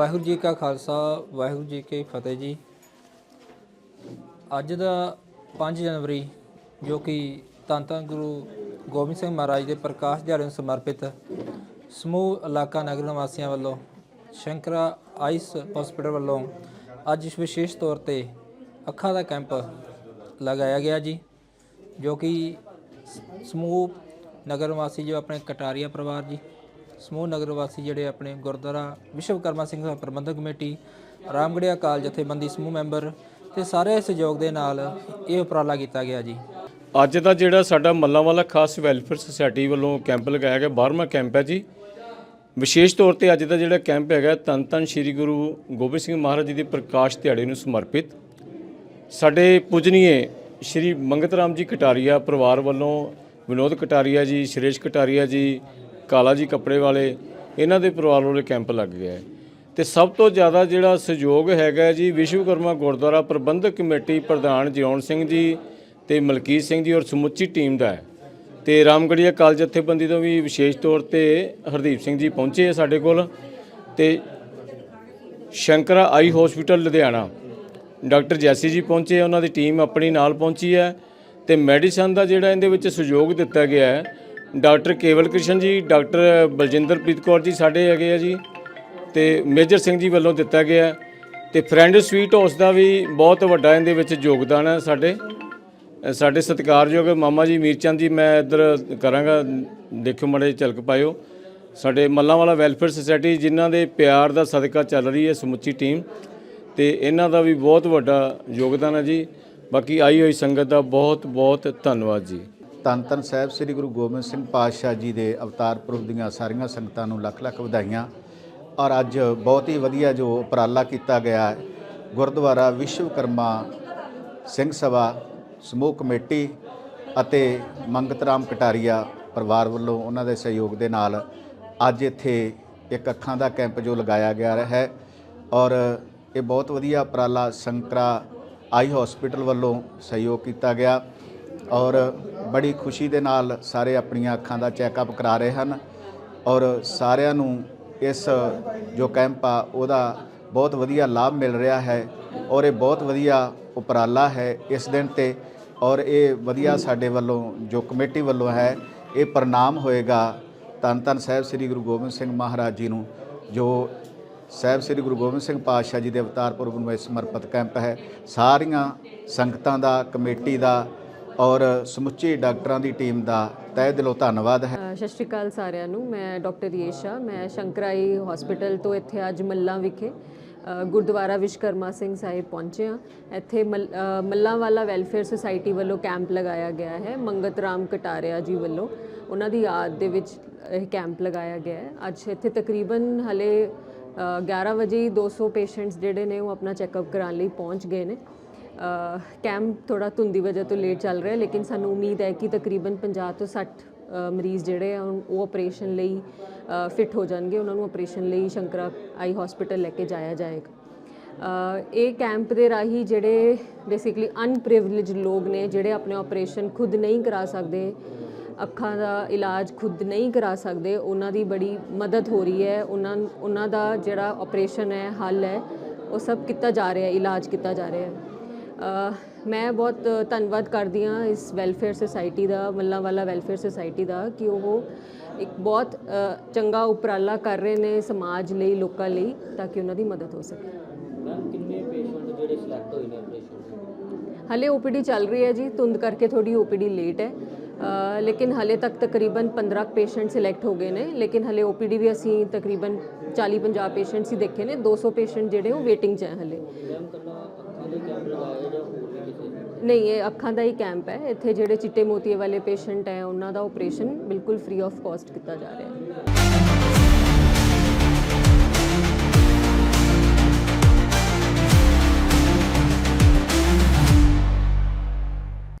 ਵਾਹਿਗੁਰੂ ਜੀ ਕਾ ਖਾਲਸਾ, ਵਾਹਿਗੁਰੂ ਜੀ ਕੀ ਫਤਿਹ ਜੀ। ਅੱਜ ਦਾ 5 ਜਨਵਰੀ, ਜੋ ਕਿ ਧੰਨ ਧੰਨ ਗੁਰੂ ਗੋਬਿੰਦ ਸਿੰਘ ਮਹਾਰਾਜ ਦੇ ਪ੍ਰਕਾਸ਼ ਦਿਹਾੜੇ ਨੂੰ ਸਮਰਪਿਤ ਸਮੂਹ ਇਲਾਕਾ ਨਗਰ ਨਿਵਾਸੀਆਂ ਵੱਲੋਂ, ਸ਼ੰਕਰਾ ਆਈਸ ਹਸਪੀਟਲ ਵੱਲੋਂ ਅੱਜ ਵਿਸ਼ੇਸ਼ ਤੌਰ ਤੇ ਅੱਖਾਂ ਦਾ ਕੈਂਪ ਲਗਾਇਆ ਗਿਆ ਜੀ, ਜੋ ਕਿ ਸਮੂਹ ਨਗਰ ਨਿਵਾਸੀ ਜੋ, ਆਪਣੇ ਕਟਾਰੀਆ ਪਰਿਵਾਰ ਜੀ ਸਮੂਹ ਨਗਰ ਵਾਸੀ ਜਿਹੜੇ ਆਪਣੇ ਗੁਰਦੁਆਰਾ ਵਿਸ਼ਵਕਰਮਾ ਸਿੰਘ ਪ੍ਰਬੰਧਕ ਕਮੇਟੀ ਰਾਮਗੜੀਆ ਕਾਲ ਜਥੇਬੰਦੀ ਸਮੂਹ ਮੈਂਬਰ ਤੇ ਸਾਰੇ ਸਹਿਯੋਗ ਦੇ ਨਾਲ ਇਹ ਉਪਰਾਲਾ ਕੀਤਾ ਗਿਆ ਜੀ। ਅੱਜ ਦਾ ਜਿਹੜਾ ਸਾਡਾ ਮੱਲਾਂਵਾਲਾ ਖਾਸ ਵੈਲਫੇਅਰ ਸੁਸਾਇਟੀ ਵੱਲੋਂ ਕੈਂਪ ਲਗਾਇਆ ਗਿਆ 12ਵਾਂ ਕੈਂਪ ਹੈ ਜੀ। ਵਿਸ਼ੇਸ਼ ਤੌਰ ਤੇ ਅੱਜ ਦਾ ਜਿਹੜਾ ਕੈਂਪ ਹੈਗਾ ਤਨ ਧੰਨ ਸ੍ਰੀ ਗੁਰੂ ਗੋਬਿੰਦ ਸਿੰਘ ਮਹਾਰਾਜ ਜੀ ਦੇ ਪ੍ਰਕਾਸ਼ ਦਿਹਾੜੇ ਨੂੰ ਸਮਰਪਿਤ। ਸਾਡੇ ਪੂਜਨੀਏ ਸ਼੍ਰੀ ਮੰਗਤ ਰਾਮ ਜੀ ਕਟਾਰੀਆ ਪਰਿਵਾਰ ਵੱਲੋਂ ਵਿਨੋਦ ਕਟਾਰੀਆ ਜੀ, ਸ਼੍ਰੇਸ਼ ਕਟਾਰੀਆ ਜੀ ਕਾਲਾ ਜੀ ਕੱਪੜੇ ਵਾਲੇ, ਇਹਨਾਂ ਦੇ ਪਰਿਵਾਰ ਵਾਲੇ ਕੈਂਪ ਲੱਗ ਗਿਆ ਹੈ। ਤੇ ਸਭ ਤੋਂ ਜ਼ਿਆਦਾ ਜਿਹੜਾ ਸਹਿਯੋਗ ਹੈਗਾ ਜੀ ਵਿਸ਼ਵਕਰਮਾ ਗੁਰਦੁਆਰਾ ਪ੍ਰਬੰਧਕ ਕਮੇਟੀ ਪ੍ਰਧਾਨ ਜਿਉਣ ਸਿੰਘ ਜੀ ਤੇ ਮਲਕੀਤ ਸਿੰਘ ਜੀ ਔਰ ਸਮੁੱਚੀ ਟੀਮ ਦਾ ਹੈ। ਤੇ ਰਾਮਗੜੀਆ ਕਾਲ ਜਥੇਬੰਦੀ ਤੋਂ ਵੀ ਵਿਸ਼ੇਸ਼ ਤੌਰ ਤੇ ਹਰਦੀਪ ਸਿੰਘ ਜੀ ਪਹੁੰਚੇ ਆ ਸਾਡੇ ਕੋਲ। ਤੇ Shankara eye hospital Ludhiana, doctor Jaisi ji ਪਹੁੰਚੇ ਉਹਨਾਂ ਦੀ ਟੀਮ ਆਪਣੀ ਨਾਲ ਪਹੁੰਚੀ ਹੈ। ਤੇ ਮੈਡੀਸਨ ਦਾ ਜਿਹੜਾ ਇਹਦੇ ਵਿੱਚ ਸਹਿਯੋਗ ਦਿੱਤਾ ਗਿਆ ਹੈ ਡਾਕਟਰ ਕੇਵਲ ਕ੍ਰਿਸ਼ਨ ਜੀ, ਡਾਕਟਰ ਬਲਜਿੰਦਰਪ੍ਰੀਤ ਕੌਰ ਜੀ ਸਾਡੇ ਹੈਗੇ ਆ ਜੀ ਤੇ ਮੇਜਰ ਸਿੰਘ ਜੀ ਵੱਲੋਂ ਦਿੱਤਾ ਗਿਆ ਹੈ। ਤੇ ਫਰੈਂਡ ਸਵੀਟ ਹਾਊਸ ਦਾ ਵੀ ਬਹੁਤ ਵੱਡਾ ਇਹਦੇ ਵਿੱਚ ਯੋਗਦਾਨ ਹੈ ਸਾਡੇ। ਸਾਡੇ ਸਤਿਕਾਰਯੋਗ ਮਾਮਾ ਜੀ ਮੀਰਚੰਦ ਜੀ, ਮੈਂ ਇੱਧਰ ਕਰਾਂਗਾ ਦੇਖਿਓ ਮੜੇ ਝਲਕ ਪਾਇਓ। ਸਾਡੇ ਮੱਲਾਂ ਵਾਲਾ ਵੈਲਫੇਅਰ ਸੁਸਾਇਟੀ, ਜਿਨ੍ਹਾਂ ਦੇ ਪਿਆਰ ਦਾ ਸਦਕਾ ਚੱਲ ਰਹੀ ਹੈ ਸਮੁੱਚੀ ਟੀਮ, ਤੇ ਇਹਨਾਂ ਦਾ ਵੀ ਬਹੁਤ ਵੱਡਾ ਯੋਗਦਾਨ ਹੈ ਜੀ। ਬਾਕੀ ਆਈ ਹੋਈ ਸੰਗਤ ਦਾ ਬਹੁਤ ਬਹੁਤ ਧੰਨਵਾਦ ਜੀ। ਧੰਨ ਧੰਨ ਸਾਹਿਬ ਸ੍ਰੀ ਗੁਰੂ ਗੋਬਿੰਦ ਸਿੰਘ ਪਾਤਸ਼ਾਹ ਜੀ ਦੇ ਅਵਤਾਰ ਪੁਰਬ ਦੀਆਂ ਸਾਰੀਆਂ ਸੰਗਤਾਂ ਨੂੰ ਲੱਖ ਲੱਖ ਵਧਾਈਆਂ। ਔਰ ਅੱਜ ਬਹੁਤ ਹੀ ਵਧੀਆ ਜੋ ਉਪਰਾਲਾ ਕੀਤਾ ਗਿਆ ਹੈ, ਗੁਰਦੁਆਰਾ ਵਿਸ਼ਵਕਰਮਾ ਸਿੰਘ ਸਭਾ, ਸਮੂਹ ਕਮੇਟੀ ਅਤੇ ਮੰਗਤ ਰਾਮ ਕਟਾਰੀਆ ਪਰਿਵਾਰ ਵੱਲੋਂ ਉਹਨਾਂ ਦੇ ਸਹਿਯੋਗ ਦੇ ਨਾਲ ਅੱਜ ਇੱਥੇ ਇੱਕ ਅੱਖਾਂ ਦਾ ਕੈਂਪ ਜੋ ਲਗਾਇਆ ਗਿਆ ਹੈ। ਔਰ ਇਹ ਬਹੁਤ ਵਧੀਆ ਉਪਰਾਲਾ ਸੰਕਰਾ ਆਈ ਹਸਪੀਟਲ ਵੱਲੋਂ ਸਹਿਯੋਗ ਕੀਤਾ ਗਿਆ। ਔਰ ਬੜੀ ਖੁਸ਼ੀ ਦੇ ਨਾਲ ਸਾਰੇ ਆਪਣੀਆਂ ਅੱਖਾਂ ਦਾ ਚੈੱਕਅਪ ਕਰਾ ਰਹੇ ਹਨ ਔਰ ਸਾਰਿਆਂ ਨੂੰ ਇਸ ਜੋ ਕੈਂਪ ਆ, ਉਹਦਾ ਬਹੁਤ ਵਧੀਆ ਲਾਭ ਮਿਲ ਰਿਹਾ ਹੈ ਔਰ ਇਹ ਬਹੁਤ ਵਧੀਆ ਉਪਰਾਲਾ ਹੈ ਇਸ ਦਿਨ ਤੇ ਔਰ ਇਹ ਵਧੀਆ ਸਾਡੇ ਵੱਲੋਂ ਜੋ ਕਮੇਟੀ ਵੱਲੋਂ ਹੈ, ਇਹ ਪ੍ਰਣਾਮ ਹੋਏਗਾ ਧੰਨ ਧੰਨ ਸਾਹਿਬ ਸ੍ਰੀ ਗੁਰੂ ਗੋਬਿੰਦ ਸਿੰਘ ਮਹਾਰਾਜ ਜੀ ਨੂੰ, ਜੋ ਸਾਹਿਬ ਸ੍ਰੀ ਗੁਰੂ ਗੋਬਿੰਦ ਸਿੰਘ ਪਾਤਸ਼ਾਹ ਜੀ ਦੇ ਅਵਤਾਰ ਪੁਰਬ ਨੂੰ ਇਹ ਸਮਰਪਿਤ ਕੈਂਪ ਹੈ। ਸਾਰੀਆਂ ਸੰਗਤਾਂ ਦਾ, ਕਮੇਟੀ ਦਾ ਔਰ ਸਮੁੱਚੇ ਡਾਕਟਰਾਂ ਦੀ ਟੀਮ ਦਾ ਤਹਿ ਦਿਲੋਂ ਧੰਨਵਾਦ ਹੈ। ਸਤਿ ਸ਼੍ਰੀ ਅਕਾਲ ਸਾਰਿਆਂ ਨੂੰ ਮੈਂ ਡਾਕਟਰ ਯੇਸ਼ਾ ਮੈਂ ਸ਼ੰਕਰਾਈ ਹਸਪੀਟਲ ਤੋਂ ਇੱਥੇ ਅੱਜ ਮੱਲਾਂ ਵਿਖੇ ਗੁਰਦੁਆਰਾ ਵਿਸ਼ਕਰਮਾ ਸਿੰਘ ਸਾਹਿਬ ਪਹੁੰਚੇ ਹਾਂ। ਇੱਥੇ ਮੱਲ- ਮੱਲਾਂ ਵਾਲਾ ਵੈਲਫੇਅਰ ਸੁਸਾਇਟੀ ਵੱਲੋਂ ਕੈਂਪ ਲਗਾਇਆ ਗਿਆ ਹੈ ਮੰਗਤ ਰਾਮ ਕਟਾਰਿਆ ਜੀ ਵੱਲੋਂ। ਉਹਨਾਂ ਦੀ ਯਾਦ ਦੇ ਵਿੱਚ ਇਹ ਕੈਂਪ ਲਗਾਇਆ ਗਿਆ ਹੈ। ਅੱਜ ਇੱਥੇ ਤਕਰੀਬਨ ਹਲੇ ਅ, 11 ਵਜੇ ਹੀ 200 ਪੇਸ਼ੈਂਟਸ ਜਿਹੜੇ ਨੇ ਉਹ ਆਪਣਾ ਚੈੱਕਅਪ ਕਰਾਉਣ ਲਈ ਪਹੁੰਚ ਗਏ ਨੇ। ਕੈਂਪ ਥੋੜਾ ਧੁੰਦੀ ਵਜ੍ਹਾ ਤੋਂ ਲੇਟ ਚੱਲ ਰਿਹਾ, ਲੇਕਿਨ ਸਾਨੂੰ ਉਮੀਦ ਹੈ ਕਿ ਤਕਰੀਬਨ 50 ਤੋਂ 60 ਮਰੀਜ਼ ਜਿਹੜੇ ਆ, ਉਹ- ਉਹ ਆਪਰੇਸ਼ਨ ਲਈ ਫਿਟ ਹੋ ਜਾਣਗੇ। ਉਹਨਾਂ ਨੂੰ ਆਪਰੇਸ਼ਨ ਲਈ ਸ਼ੰਕਰਾ ਆਈ ਹਸਪੀਟਲ ਲੈ ਕੇ ਜਾਇਆ ਜਾਏਗਾ। ਇਹ ਕੈਂਪ ਦੇ ਰਾਹੀਂ ਜਿਹੜੇ ਬੇਸਿਕਲੀ ਅਨਪ੍ਰਿਵਿਲੇਜਡ ਲੋਕ ਨੇ, ਜਿਹੜੇ ਆਪਣੇ ਆਪਰੇਸ਼ਨ ਖੁਦ ਨਹੀਂ ਕਰਾ ਸਕਦੇ, ਅੱਖਾਂ ਦਾ ਇਲਾਜ ਖੁਦ ਨਹੀਂ ਕਰਾ ਸਕਦੇ, ਉਹਨਾਂ ਦੀ ਬੜੀ ਮਦਦ ਹੋ ਰਹੀ ਹੈ। ਉਹਨਾਂ ਉਹਨਾਂ ਦਾ ਜਿਹੜਾ ਆਪਰੇਸ਼ਨ ਹੈ, ਹੱਲ ਹੈ, ਉਹ ਸਭ ਕੀਤਾ ਜਾ ਰਿਹਾ ਹੈ ਇਲਾਜ ਕੀਤਾ ਜਾ ਰਿਹਾ ਹੈ। ਮੈਂ ਬਹੁਤ ਧੰਨਵਾਦ ਕਰਦੀ ਹਾਂ ਇਸ ਵੈਲਫੇਅਰ ਸੁਸਾਇਟੀ ਦਾ ਮੱਲਾਂ ਵਾਲਾ ਵੈਲਫੇਅਰ ਸੁਸਾਇਟੀ ਦਾ ਕਿ ਉਹ ਇੱਕ ਬਹੁਤ ਚੰਗਾ ਉਪਰਾਲਾ ਕਰ ਰਹੇ ਨੇ ਸਮਾਜ ਲਈ ਲੋਕਾਂ ਲਈ ਤਾਂ ਕਿ ਉਹਨਾਂ ਦੀ ਮਦਦ ਹੋ ਸਕੇ। ਮੈਮ ਕਿੰਨੇ ਪੇਸ਼ੈਂਟ ਜਿਹੜੇ ਸਿਲੈਕਟ ਹੋਏ ਨੇ ਆਪਰੇਸ਼ਨ ਹਲੇ ਓਪੀਡੀ ਚੱਲ ਰਹੀ ਹੈ ਜੀ ਧੁੰਦ ਕਰਕੇ ਥੋੜੀ ਓਪੀਡੀ ਲੇਟ ਹੈ। ਲੇਕਿਨ ਹਲੇ ਤੱਕ ਤਕਰੀਬਨ 15 ਪੇਸ਼ੈਂਟ ਸਿਲੈਕਟ ਹੋ ਗਏ ਨੇ ਲੇਕਿਨ ਹਲੇ ਓਪੀਡੀ ਵੀ ਅਸੀਂ ਤਕਰੀਬਨ 40-50 ਪੇਸ਼ੈਂਟਸ ਹੀ ਦੇਖੇ ਨੇ 200 ਪੇਸ਼ੈਂਟ ਜਿਹੜੇ ਉਹ ਵੇਟਿੰਗ 'ਚ ਹੈ ਹਲੇ। ਨਹੀਂ, ਇਹ ਅੱਖਾਂ ਦਾ ਹੀ ਕੈਂਪ ਹੈ। ਇੱਥੇ ਜਿਹੜੇ ਚਿੱਟੇ ਮੋਤੀਏ ਵਾਲੇ ਪੇਸ਼ੈਂਟ ਹੈ, ਉਹਨਾਂ ਦਾ ਆਪਰੇਸ਼ਨ ਬਿਲਕੁਲ ਫ੍ਰੀ ਆਫ ਕਾਸਟ ਕੀਤਾ ਜਾ ਰਿਹਾ ਹੈ।